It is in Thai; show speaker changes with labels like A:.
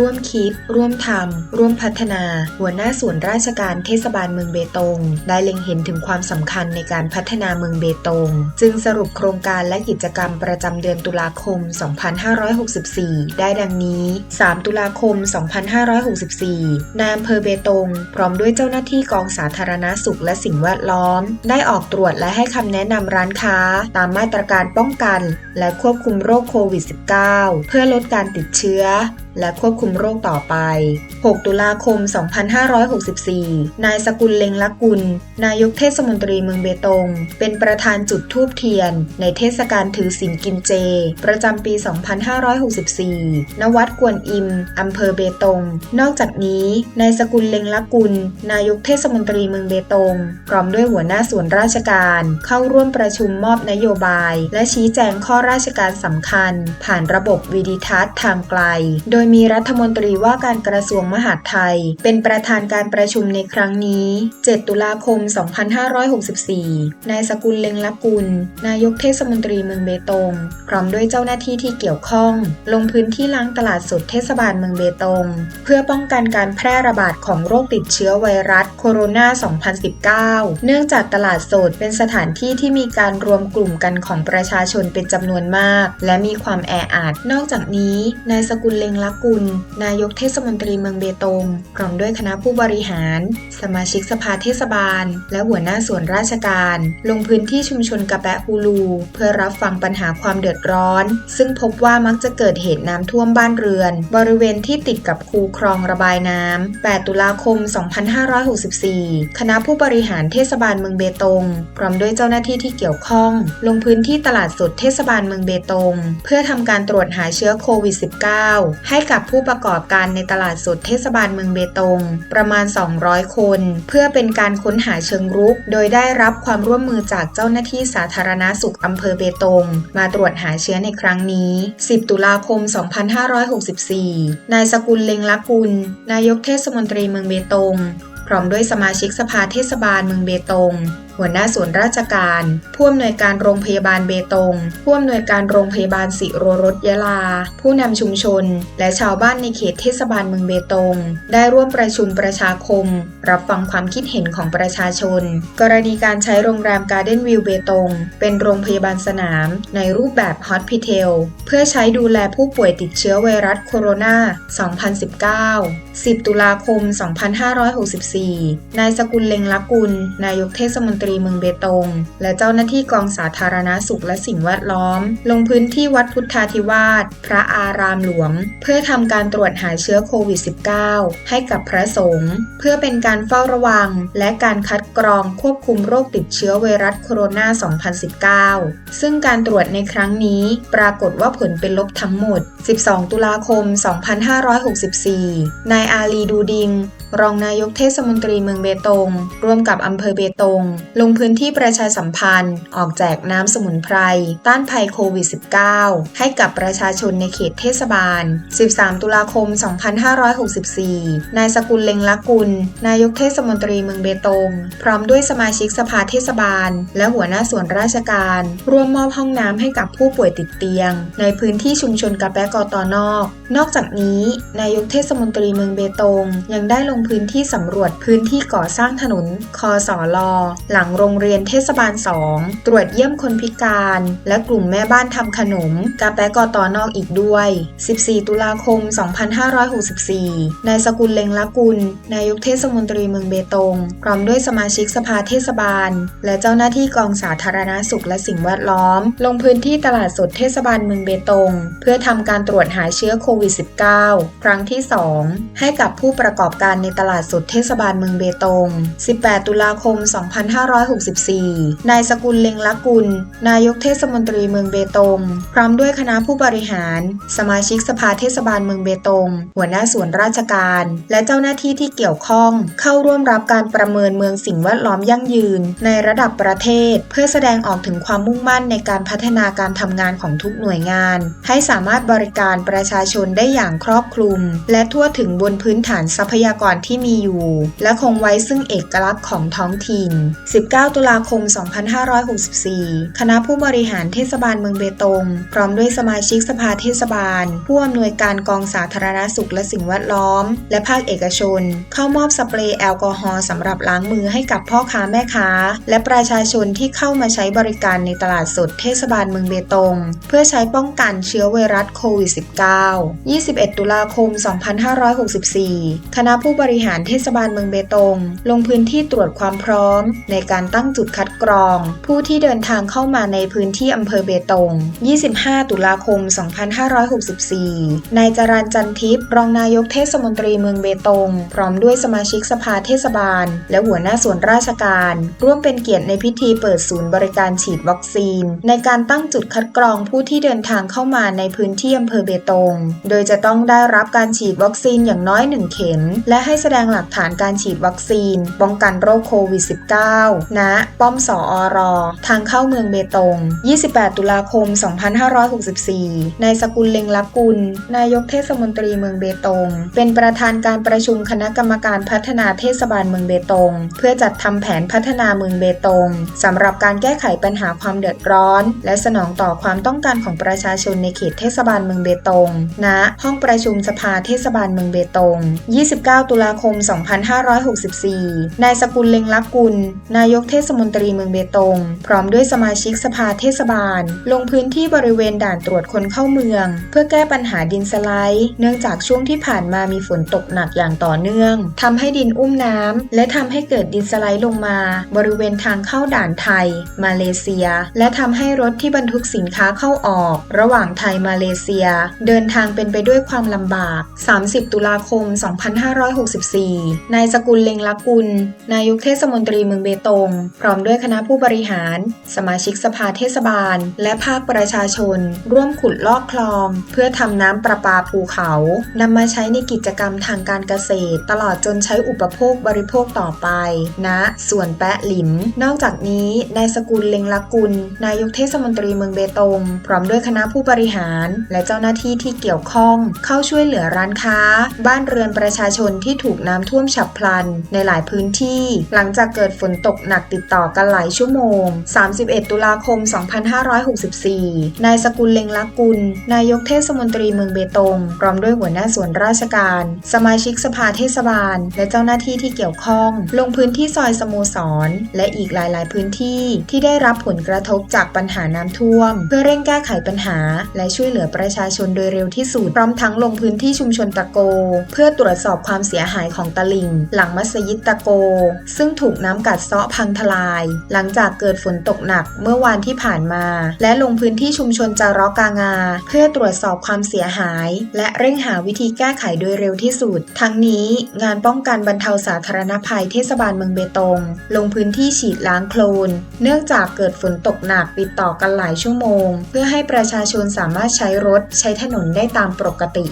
A: ร่วมคิด ร่วมทำ ร่วมพัฒนา หัวหน้าส่วนราชการเทศบาลเมืองเบตง ได้เล็งเห็นถึงความสำคัญในการพัฒนาเมืองเบตง จึงสรุปโครงการและกิจกรรมประจำเดือนตุลาคม 2564 ได้ดังนี้ 3 ตุลาคม 2564 นายอำเภอเบตง พร้อมด้วยเจ้าหน้าที่กองสาธารณสุขและสิ่งแวดล้อม ได้ออกตรวจและให้คำแนะนำร้านค้า ตามมาตรการป้องกัน และควบคุมโรคโควิด -19 เพื่อลดการติดเชื้อและควบคุมโรคต่อไป 6 ตุลาคม 2564 นายสกุลเลงละกุล นายกเทศมนตรีเมืองเบตง เป็นประธานจุดทูบเทียน ในเทศกาลถือศีลกินเจ ประจำปี 2564 ณ วัดกวนอิม อำเภอเบตง นอกจากนี้ นายสกุลเลงละกุล นายกเทศมนตรีเมืองเบตง พร้อมด้วยหัวหน้าส่วนราชการ เข้าร่วมประชุมมอบนโยบาย และชี้แจงข้อราชการสำคัญ ผ่านระบบวิดิทัศน์ทางไกล โดยยมีรัฐมนตรีว่าการกระทรวงมหาดไทย เป็นประธานการประชุมในครั้งนี้ 7 ตุลาคม 2564 นายสกุลเล็งละกุล นายกเทศมนตรีเมืองเบตง พร้อมด้วยเจ้าหน้าที่ที่เกี่ยวข้อง ลงพื้นที่ล้างตลาดสดเทศบาลเมืองเบตง เพื่อป้องกันการแพร่ระบาดของโรคติดเชื้อไวรัสโคโรนา 2019 เนื่องจากตลาดสดเป็นสถานที่ที่มีการรวมกลุ่มกันของประชาชนเป็นจำนวนมาก และมีความแออัด นอกจากนี้ นายสกุลเล็งลกุล นายกเทศมนตรีเมืองเบตง พร้อมด้วยคณะผู้บริหาร สมาชิกสภาเทศบาล และหัวหน้าส่วนราชการ ลงพื้นที่ชุมชนกระแปะฮูลู เพื่อรับฟังปัญหาความเดือดร้อน ซึ่งพบว่ามักจะเกิดเหตุน้ำท่วมบ้านเรือน บริเวณที่ติดกับคูคลองระบายน้ำ 8 ตุลาคม 2564 คณะผู้บริหารเทศบาลเมืองเบตง พร้อมด้วยเจ้าหน้าที่ที่เกี่ยวข้อง ลงพื้นที่ตลาดสดเทศบาลเมืองเบตง เพื่อทำการตรวจหาเชื้อโควิด -19 ให้กับผู้ประกอบการในตลาดสดเทศบาลเมืองเบตง ประมาณ 200 คน เพื่อเป็นการค้นหาเชิงรุก โดยได้รับความร่วมมือจากเจ้าหน้าที่สาธารณาสุขอำเภอเบตง มาตรวจหาเชื้อในครั้งนี้ 10 ตุลาคม 2564 นายสกุลเล็งละกุล นายกเทศมนตรีเมืองเบตง พร้อมด้วยสมาชิกสภาเทศบาลเมืองเบตงหัวหน้าส่วนราชการ ผู้อำนวยการโรงพยาบาลเบตง ผู้อำนวยการโรงพยาบาลสิโรรสยะลา ผู้นำชุมชน และชาวบ้านในเขตเทศบาลเมืองเบตง ได้ร่วมประชุมประชาคม รับฟังความคิดเห็นของประชาชน กรณีการใช้โรงแรมการ์เด้นวิวเบตง เป็นโรงพยาบาลสนาม ในรูปแบบฮอสพิเทลเพื่อใช้ดูแลผู้ป่วยติดเชื้อไวรัสโคโรนา 2019 10 ตุลาคม 2564 นายสกุลเลงละกุล นายกเทศมนตรีเมืองเบตง และเจ้าหน้าที่กองสาธารณาสุขและสิ่งแวดล้อม ลงพื้นที่วัดพุทธาธิวาสพระอารามหลวง เพื่อทำการตรวจหาเชื้อโควิด -19 ให้กับพระสงฆ์เพื่อเป็นการเฝ้าระวัง และการคัดกรองควบคุมโรคติดเชื้อไวรัสโคโรนา 2019 ซึ่งการตรวจในครั้งนี้ปรากฏว่าผลเป็นลบทั้งหมด 12 ตุลาคม 2564 นายอาลีดูดิง รองนายกเทศมนตรีเมืองเบตง ร่วมกับอำเภอเบตง ลงพื้นที่ประชาสัมพันธ์ ออกแจกน้ำสมุนไพร ต้านภัยโควิด -19 ให้กับประชาชนในเขตเทศบาล 13 ตุลาคม 2564 นายสกุลเลงละกุล นายกเทศมนตรีเมืองเบตง พร้อมด้วยสมาชิกสภาเทศบาล และหัวหน้าส่วนราชการ ร่วมมอบห้องน้ำให้กับผู้ป่วยติดเตียง ในพื้นที่ชุมชนกะแปะกอตอนอก นอกจากนี้ นายกเทศมนตรีเมืองเบตง ยังได้ลงพื้นที่สำรวจพื้นที่ก่อสร้างถนน คอสอลอหลังโรงเรียนเทศบาล 2 ตรวจเยี่ยมคนพิการ และกลุ่มแม่บ้านทำขนม กาแปะกอตอนอกอีกด้วย 14 ตุลาคม 2564 นายสกุลเลงละกุล นายกเทศมนตรีเมืองเบตง พร้อมด้วยสมาชิกสภาเทศบาล และเจ้าหน้าที่กองสาธารณาสุขและสิ่งแวดล้อม ลงพื้นที่ตลาดสดเทศบาลเมืองเบตง เพื่อทำการตรวจหาเชื้อโควิด -19 ครั้งที่ 2 ให้กับผู้ประกอบการในตลาดสดเทศบาลเมืองเบตง 18 ตุลาคม 2564 นายสกุลเลงละกุล นายกเทศมนตรีเมืองเบตง พร้อมด้วยคณะผู้บริหาร สมาชิกสภาเทศบาลเมืองเบตง หัวหน้าส่วนราชการ และเจ้าหน้าที่ที่เกี่ยวข้อง เข้าร่วมรับการประเมินเมืองสิ่งแวดล้อมยั่งยืน ในระดับประเทศ เพื่อแสดงออกถึงความมุ่งมั่นในการพัฒนาการทำงานของทุกหน่วยงาน ให้สามารถบริการประชาชนได้อย่างครอบคลุม และทั่วถึงบนพื้นฐานทรัพยากรที่มีอยู่ และคงไว้ซึ่งเอกลักษณ์ของท้องถิ่น 19 ตุลาคม 2564 คณะผู้บริหารเทศบาลเมืองเบตง พร้อมด้วยสมาชิกสภาเทศบาล ผู้อำนวยการกองสาธารณสุขและสิ่งแวดล้อม และภาคเอกชน เข้ามอบสเปรย์แอลกอฮอล์สำหรับล้างมือให้กับพ่อค้าแม่ค้า และประชาชนที่เข้ามาใช้บริการในตลาดสดเทศบาลเมืองเบตง เพื่อใช้ป้องกันเชื้อไวรัสโควิด -19 21 ตุลาคม 2564 คณะผู้บริริหารเทศบาลเมืองเบตง ลงพื้นที่ตรวจความพร้อม ในการตั้งจุดคัดกรอง ผู้ที่เดินทางเข้ามาในพื้นที่อำเภอเบตง 25 ตุลาคม 2564 นายจรันจันทิพย์รองนายกเทศมนตรีเมืองเบตง พร้อมด้วยสมาชิกสภาเทศบาล และหัวหน้าส่วนราชการ ร่วมเป็นเกียรติในพิธีเปิดศูนย์บริการฉีดวัคซีน ในการตั้งจุดคัดกรองผู้ที่เดินทางเข้ามาในพื้นที่อำเภอเบตง โดยจะต้องได้รับการฉีดวัคซีนอย่างน้อย 1 เข็ม และให้แสดงหลักฐานการฉีดวัคซีน ป้องกันโรคโควิด -19 ณ ป้อมสออรอ ทางเข้าเมืองเบตง 28 ตุลาคม 2564 นายสกุลเล็งลักกุล นายกเทศมนตรีเมืองเบตง เป็นประธานการประชุมคณะกรรมการพัฒนาเทศบาลเมืองเบตง เพื่อจัดทำแผนพัฒนาเมืองเบตงสำหรับการแก้ไขปัญหาความเดือดร้อน และสนองต่อความต้องการของประชาชนในเขตเทศบาลเมืองเบตง ณ ห้องประชุมสภาเทศบาลเมืองเบตง 29 ตุลาาคม 2564 นายสกุลเล็งลักกุล นายกเทศมนตรีเมืองเบตง พร้อมด้วยสมาชิกสภาเทศบาล ลงพื้นที่บริเวณด่านตรวจคนเข้าเมือง เพื่อแก้ปัญหาดินสไลด์ เนื่องจากช่วงที่ผ่านมามีฝนตกหนักอย่างต่อเนื่องทำให้ดินอุ้มน้ำและทำให้เกิดดินสไลด์ลงมา บริเวณทางเข้าด่านไทย มาเลเซีย และทำให้รถที่บรรทุกสินค้าเข้าออก ระหว่างไทยมาเลเซีย เดินทางเป็นไปด้วยความลำบาก 30 ตุลาคม 256 2564 นายสกุลเล็งลักกุล นายกเทศมนตรีเมืองเบตง พร้อมด้วยคณะผู้บริหาร สมาชิกสภาเทศบาล และภาคประชาชน ร่วมขุดลอกคลอง เพื่อทำน้ำประปาภูเขานำมาใช้ในกิจกรรมทางการเกษตร ตลอดจนใช้อุปโภคบริโภคต่อไปณนะส่วนแปะหลิม นอกจากนี้ นายสกุลเล็งลักกุล นายกเทศมนตรีเมืองเบตง พร้อมด้วยคณะผู้บริหาร และเจ้าหน้าที่ที่เกี่ยวข้อง เข้าช่วยเหลือร้านค้า บ้านเรือนประชาชนที่ถูกน้ำท่วมฉับพลันในหลายพื้นที่ หลังจากเกิดฝนตกหนักติดต่อกันหลายชั่วโมง 31 ตุลาคม 2564 นายสกุลเล็งลักกุล นายกเทศมนตรีเมืองเบตงพร้อมด้วยหัวหน้าส่วนราชการ สมาชิกสภาเทศบาล และเจ้าหน้าที่ที่เกี่ยวข้อง ลงพื้นที่ซอยสโมสร และอีกหลาย ๆ พื้นที่ที่ได้รับผลกระทบจากปัญหาน้ำท่วม เพื่อเร่งแก้ไขปัญหา และช่วยเหลือประชาชนโดยเร็วที่สุดพร้อมทั้งลงพื้นที่ชุมชนตะโก เพื่อตรวจสอบความเสียหายของตลิ่ง หลังมัสยิดตะโก ซึ่งถูกน้ำกัดเซาะพังทลาย หลังจากเกิดฝนตกหนักเมื่อวานที่ผ่านมา และลงพื้นที่ชุมชนจารอกางา เพื่อตรวจสอบความเสียหาย และเร่งหาวิธีแก้ไขโดยเร็วที่สุด ทั้งนี้งานป้องกันบรรเทาสาธารณภัยเทศบาลเมืองเบตง ลงพื้นที่ฉีดล้างโคลน เนื่องจากเกิดฝนตกหนักติดต่อกันหลายชั่วโมง เพื่อให้ประชาชนสามารถใช้รถใช้ถนนได้ตามปกติ